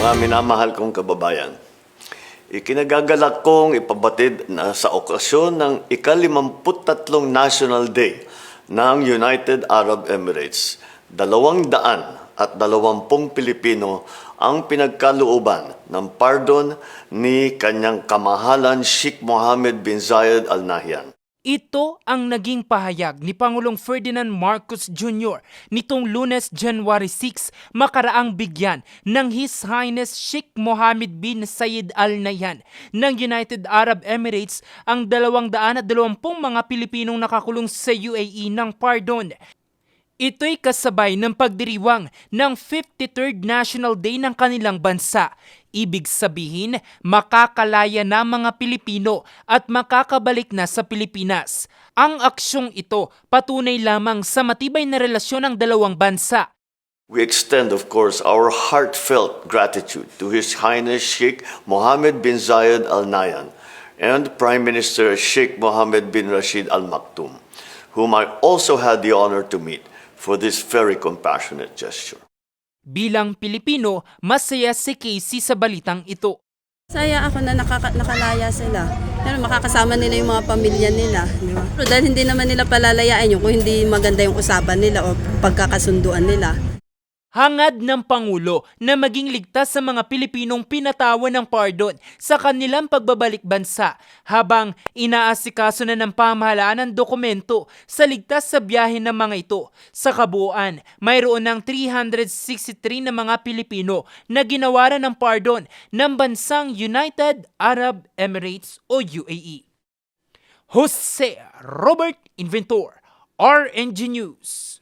Mga minamahal kong kababayan, ikinagagalak kong ipabatid na sa okasyon ng ikalimamputatlong National Day ng United Arab Emirates, dalawang daan at dalawampung Pilipino ang pinagkalooban ng pardon ni kanyang kamahalan Sheikh Mohammed bin Zayed Al Nahyan. Ito ang naging pahayag ni Pangulong Ferdinand Marcos Jr. nitong lunes January 6 makaraang bigyan ng His Highness Sheikh Mohammed bin Zayed Al Nahyan ng United Arab Emirates ang 220 mga Pilipinong nakakulong sa UAE ng pardon. Ito'y kasabay ng pagdiriwang ng 53rd National Day ng kanilang bansa. Ibig sabihin, makakalaya na mga Pilipino at makakabalik na sa Pilipinas. Ang aksyong ito patunay lamang sa matibay na relasyon ng dalawang bansa. We extend, of course, our heartfelt gratitude to His Highness Sheikh Mohammed bin Zayed Al Nahyan and Prime Minister Sheikh Mohammed bin Rashid Al Maktoum, whom I also had the honor to meet for this very compassionate gesture. Bilang Pilipino, masaya si Casey sa balitang ito. Saya ako na nakaka- nakalaya sila. Pero makakasama nila yung mga pamilya nila. Di ba? Pero dahil hindi naman nila palalayain yun kung hindi maganda yung usapan nila o pagkakasunduan nila. Hangad ng Pangulo na maging ligtas sa mga Pilipinong pinatawan ng pardon sa kanilang pagbabalik bansa habang inaasikaso na ng pamahalaan ang dokumento sa ligtas sa biyahe ng mga ito. Sa kabuuan, mayroon ng 363 na mga Pilipino na ginawaran ng pardon ng bansang United Arab Emirates o UAE. Jose Robert Inventor, RNG News.